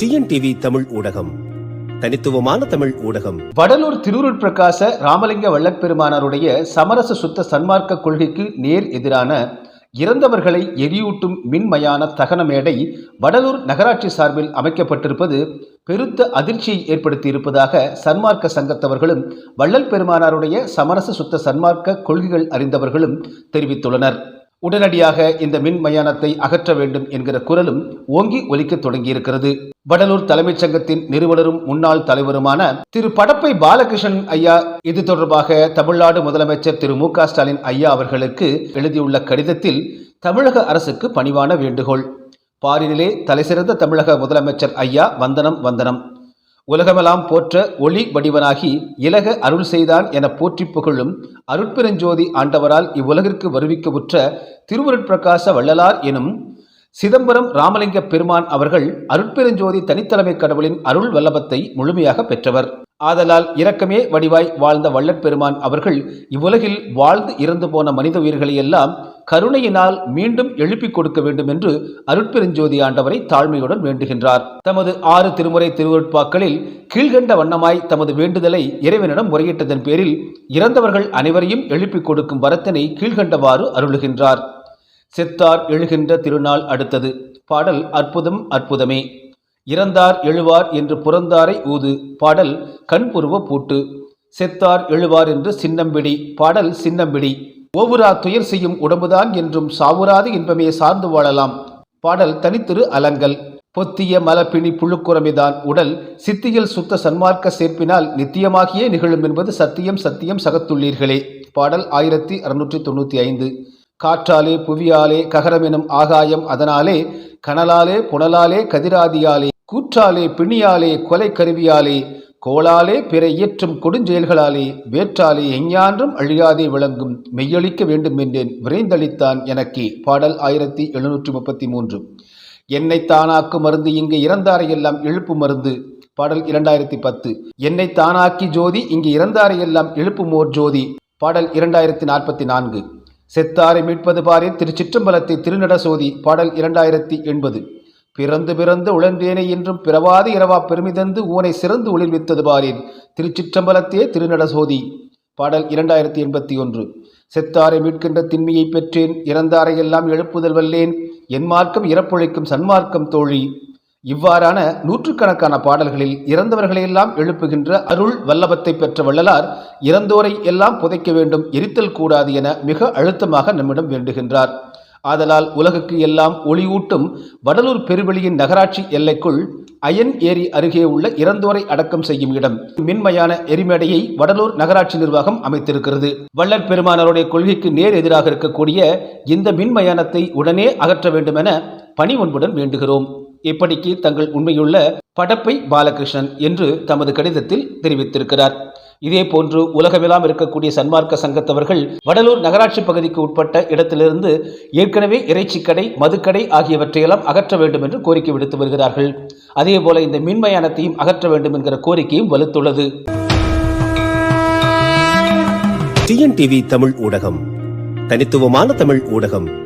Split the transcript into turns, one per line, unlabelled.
TNTV Tamil ஊடகம். தனித்துவமான தமிழ் ஊடகம்.
வடலூர் திருருள் பிரகாச ராமலிங்க வள்ளற்பெருமானாருடைய சமரச சுத்த சன்மார்க்க கொள்கைக்கு நேர் எதிரான இறந்தவர்களை எரியூட்டும் மின்மயான தகன மேடை வடலூர் நகராட்சி சார்பில் அமைக்கப்பட்டிருப்பது பெருத்த அதிர்ச்சியை ஏற்படுத்தியிருப்பதாக சன்மார்க்க சங்கத்தவர்களும் வள்ளல் பெருமானாருடைய சமரச சுத்த சன்மார்க்க கொள்கைகள் அறிந்தவர்களும் தெரிவித்துள்ளனர். உடனடியாக இந்த மின் மயானத்தை அகற்ற வேண்டும் என்கிற குரலும் ஓங்கி ஒலிக்கத் தொடங்கியிருக்கிறது. வடலூர் தலைமைச் சங்கத்தின் நிறுவனரும் முன்னாள் தலைவருமான திரு படப்பை பாலகிருஷ்ணன் ஐயா இது தொடர்பாக தமிழ்நாடு முதலமைச்சர் திரு மு க ஸ்டாலின் ஐயா அவர்களுக்கு எழுதியுள்ள கடிதத்தில் தமிழக அரசுக்கு பணிவான வேண்டுகோள். பாரினிலே தலைசிறந்த தமிழக முதலமைச்சர் ஐயா வந்தனம் வந்தனம். உலகமெல்லாம் போற்ற ஒளி வடிவனாகி இலக அருள் செய்தான் என போற்றி புகழும் அருட்பெருஞ்சோதி ஆண்டவரால் இவ்வுலகிற்கு வருவிக்க உற்ற திருவருட்பிரகாச வள்ளலார் எனும் சிதம்பரம் ராமலிங்க பெருமான் அவர்கள் அருட்பெருஞ்சோதி தனித்தலைமை கடவுளின் அருள் வல்லபத்தை முழுமையாக பெற்றவர். ஆதலால் இரக்கமே வடிவாய் வாழ்ந்த வள்ளற்பெருமான் அவர்கள் இவ்வுலகில் வாழ்ந்து இறந்து போன மனித உயிர்களை எல்லாம் கருணையினால் மீண்டும் எழுப்பிக் கொடுக்க வேண்டும் என்று அருட்பெருஞ்சோதி ஆண்டவரை தாழ்மையுடன் வேண்டுகின்றார். தமது ஆறு திருமுறை திருவருட்பாக்களில் கீழ்கண்ட வண்ணமாய் தமது வேண்டுதலை இறைவனிடம் முறையிட்டதன் பேரில் இறந்தவர்கள் அனைவரையும் எழுப்பிக் கொடுக்கும் வரத்தினை கீழ்கண்டவாறு அருளுகின்றார். செத்தார் எழுகின்ற திருநாள் அடுத்தது. பாடல் அற்புதம் அற்புதமே. இறந்தார் எழுவார் என்று புறந்தாரை ஊது. பாடல் கண்புருவ பூட்டு. செத்தார் எழுவார் என்று சின்னம்பிடி. பாடல் சின்னம்பிடி. ஓவுரா துயர் செய்யும் உடம்புதான் என்றும் சாவுராது இன்பமே சார்ந்து வாழலாம். பாடல் தனித்திரு அலங்கல். பொத்திய மலப்பிணி புழுக்குரமைதான். உடல் சித்தியில் சுத்த சன்மார்க்க சேர்ப்பினால் நித்தியமாகியே நிகழும் என்பது சத்தியம் சத்தியம் சகத்துள்ளீர்களே. பாடல் ஆயிரத்தி அறுநூற்றி தொண்ணூற்றி ஐந்து. காற்றாலே புவியாலே ககரமெனும் ஆகாயம் அதனாலே கனலாலே புனலாலே கதிராதியாலே. கூற்றாலே பிணியாலே கொலை கருவியாலே கோளாலே பிற இயற்றும் கொடுஞ்செயல்களாலே வேற்றாலே எஞ்ஞான்றும் அழியாதே விளங்கும் மெய்யளிக்க வேண்டும் என்றேன் விரைந்தளித்தான் எனக்கே. பாடல் ஆயிரத்தி எழுநூற்றி முப்பத்தி மூன்று. என்னை தானாக்கு மருந்து இங்கு இறந்தாரையெல்லாம் எழுப்பு மருந்து. பாடல் இரண்டாயிரத்தி பத்து. என்னை தானாக்கி ஜோதி இங்கு இறந்தாரையெல்லாம் எழுப்புமோர் ஜோதி. பாடல் இரண்டாயிரத்தி நாற்பத்தி நான்கு. செத்தாரை மீட்பது பாரின் திருச்சிற்றம்பலத்தை திருநட சோதி. பாடல் இரண்டாயிரத்தி எண்பது. பிறந்து பிறந்து உழன்றேனே என்றும் பிறவாது இரவா பெருமிதந்து ஊனை சிறந்து ஒளிர்வித்தது பாரின் திருச்சிற்றம்பலத்தே திருநடசோதி. பாடல் இரண்டாயிரத்தி எண்பத்தி ஒன்று. செத்தாரை மீட்கின்ற திண்மையை பெற்றேன் இறந்தாரை எல்லாம் எழுப்புதல் வல்லேன் என் மார்க்கம் இறப்பொழிக்கும் சன்மார்க்கம் தோழி. இவ்வாறான நூற்றுக்கணக்கான பாடல்களில் இறந்தவர்களையெல்லாம் எழுப்புகின்ற அருள் வல்லபத்தை பெற்ற வள்ளலார் இறந்தோரை எல்லாம் புதைக்க வேண்டும் எரித்தல் கூடாது என மிக அழுத்தமாக நம்மிடம் வேண்டுகின்றார். ஆதலால் உலகுக்கு எல்லாம் ஒளியூட்டும் வடலூர் பெருவெளியின் நகராட்சி எல்லைக்குள் அயன் ஏரி அருகே உள்ள இறந்தோரை அடக்கம் செய்யும் இடம். மின்மையான எரிமேடையை வடலூர் நகராட்சி நிர்வாகம் அமைத்திருக்கிறது. வள்ளற் பெருமானாருடைய கொள்கைக்கு நேர் எதிராக இருக்கக்கூடிய இந்த மின்மயானத்தை உடனே அகற்ற வேண்டும் என பணி ஒன்புடன் வேண்டுகிறோம். இப்படிக்கு தங்கள் உண்மையுள்ள படப்பை பாலகிருஷ்ணன் என்று தமது கடிதத்தில் தெரிவித்திருக்கிறார். இதே போன்று உலகமெல்லாம் இருக்கக்கூடிய சன்மார்க்க சங்கத்தவர்கள் வடலூர் நகராட்சி பகுதிக்கு உட்பட்ட இடத்திலிருந்து ஏற்கனவே இறைச்சிக்கடை மதுக்கடை ஆகியவற்றையெல்லாம் அகற்ற வேண்டும் என்று கோரிக்கை விடுத்து வருகிறார்கள். அதே போல இந்த மின்மயானத்தையும் அகற்ற வேண்டும் என்கிற கோரிக்கையும் வலுத்துள்ளது.
டிஎன்டிவி தமிழ் ஊடகம். தனித்துவமான தமிழ் ஊடகம்.